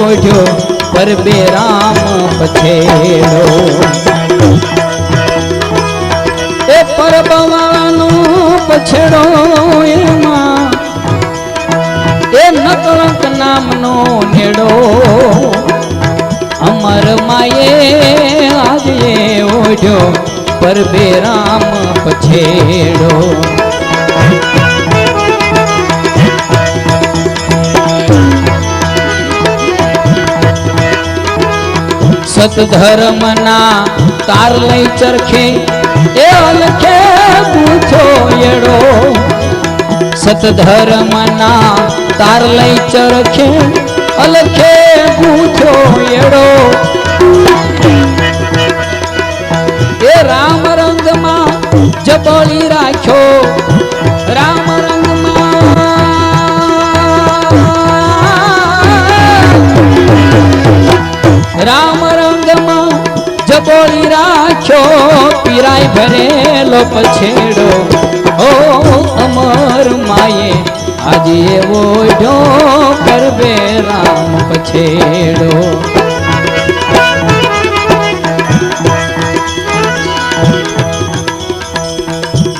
ઓઢ્યો પર બે રામ પછેડો એ પરબવાળાનો પછેડો એમાં, એ નકળંક નામનો નેડો. અમર માયે આજે ઓઢ્યો પર બે રામ પછેડો સતધર્મના તાર લઈ ચરખે, એ અલખે પૂછો એડો. સતધર્મના તાર લઈ ચરખે, અલખે પૂછો એડો. એ રામ રંગમાં જબોળી રાખ્યો, રામ પીરાય પછેડો. ઓ અમર માયે આજે એવો જો કરવે રામ પછેડો.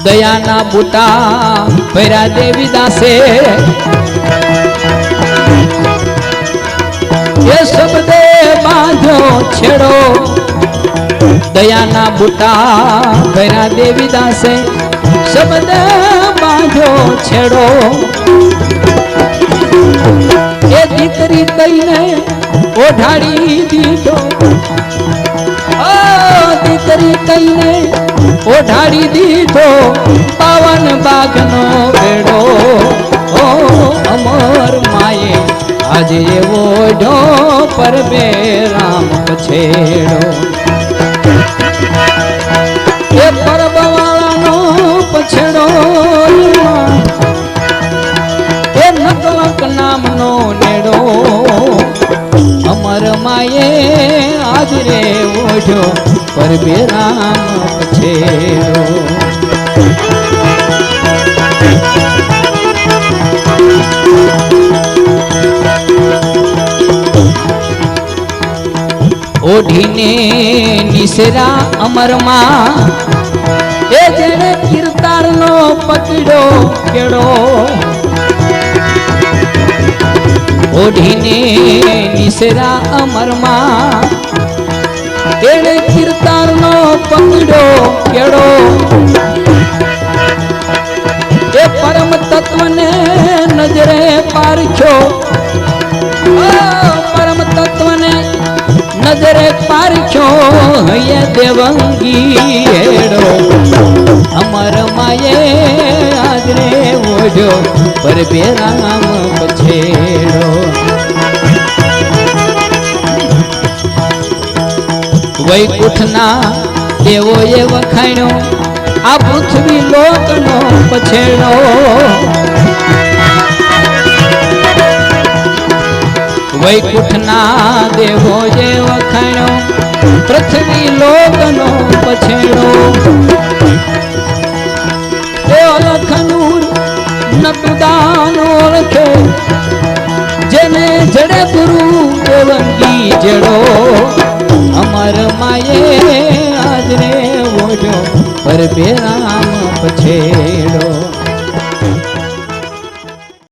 દયાના બુટા ભૈરા દેવી દાસે. એ શબ્દે બાંધ્યો છેડો. દયાના બુટા ભર્યા દેવી દાસે શબ્દ બાંધ્યો છેડો. એ દીકરી કહીને ઓઢાડી દીધો. દીકરી કહીને ઓઢાડી દીધો પાવન બાગનો બેડો ઓ અમર માયે આજે એવો ઢો પર રામ પછેડો. નામનો નેડો. અમર માયે આજ રે ઓઢો, પર બે રામ પછેડો ઓઢીને નિસરા અમરમાં એ જેને કીર્તારનો પકડ્યો કેળો. ઓઢીને નિસરા અમરમાં. એણે કીર્તારનો પકડ્યો કેળો. એ પરમ તત્વને નજરે પારખ્યો. પરમ તત્વને નજરે પારખ્યો, હૈયે દેવંગી હેડો અમર માયે આજરે ઓઢો પર બે રામ પછેડો. વૈકુંઠના દેવોએ વખાણ્યો. આ પૃથ્વી લોકનો પછેડો દેવો જે વખાણ્યો. પૃથ્વી લોકનો પછેડો એ અલખનું નતુદાન ઓળખે જેને જડે ગુરુ દેવંગી જડો. અમર માયે આજરે ઓઢો પર બે રામ પછેડો.